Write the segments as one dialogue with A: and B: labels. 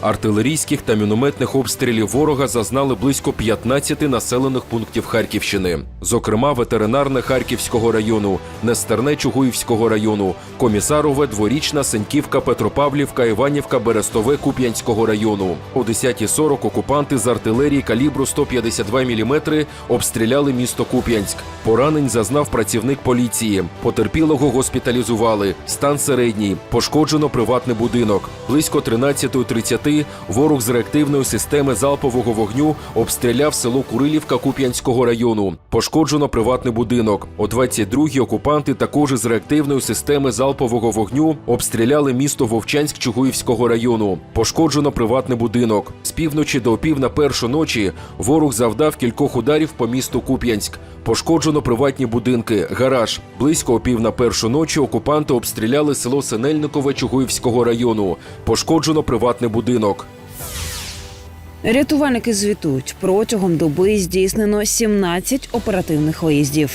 A: Артилерійських та мінометних обстрілів ворога зазнали близько 15 населених пунктів Харківщини, зокрема ветеринарне Харківського району, Нестерне Чугуївського району, Комісарове, Дворічна, Сеньківка, Петропавлівка, Іванівка, Берестове Куп'янського району. О 10.40 окупанти з артилерії калібру 152 мм обстріляли місто Куп'янськ. Поранень зазнав працівник поліції. Потерпілого госпіталізували. Стан середній. Пошкоджено приватний будинок. Близько 13.30 ворог з реактивної системи залпового вогню обстріляв село Курилівка Куп'янського району. Пошкоджено приватний будинок. О 22-й окупанти також із реактивної системи залпового вогню обстріляли місто Вовчанськ Чугуївського району. Пошкоджено приватний будинок. Півночі до опів на першу ночі ворог завдав кількох ударів по місту Куп'янськ. Пошкоджено приватні будинки, гараж. Близько опів на першу ночі окупанти обстріляли село Синельникове Чугуївського району. Пошкоджено приватний будинок.
B: Рятувальники звітують, протягом доби здійснено 17 оперативних виїздів.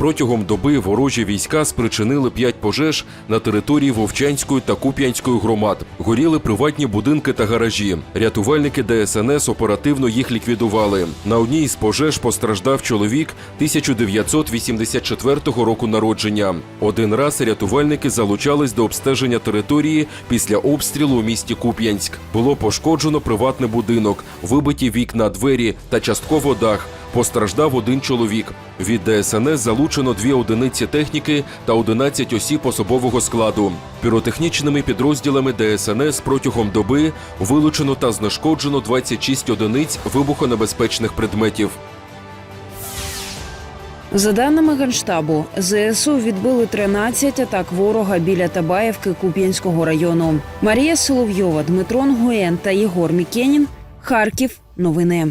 A: Протягом доби ворожі війська спричинили п'ять пожеж на території Вовчанської та Куп'янської громад. Горіли приватні будинки та гаражі. Рятувальники ДСНС оперативно їх ліквідували. На одній із пожеж постраждав чоловік 1984 року народження. Один раз рятувальники залучались до обстеження території після обстрілу у місті Куп'янськ. Було пошкоджено приватний будинок, вибиті вікна, двері та частково дах. Постраждав один чоловік. Від ДСНС залучено дві одиниці техніки та 11 осіб особового складу. Піротехнічними підрозділами ДСНС протягом доби вилучено та знешкоджено 26 одиниць вибухонебезпечних предметів.
B: За даними Генштабу, ЗСУ відбили 13 атак ворога біля Табаєвки Куп'янського району. Марія Соловйова, Дмитро Нгуєн та Єгор Мікенін. Харків. Новини.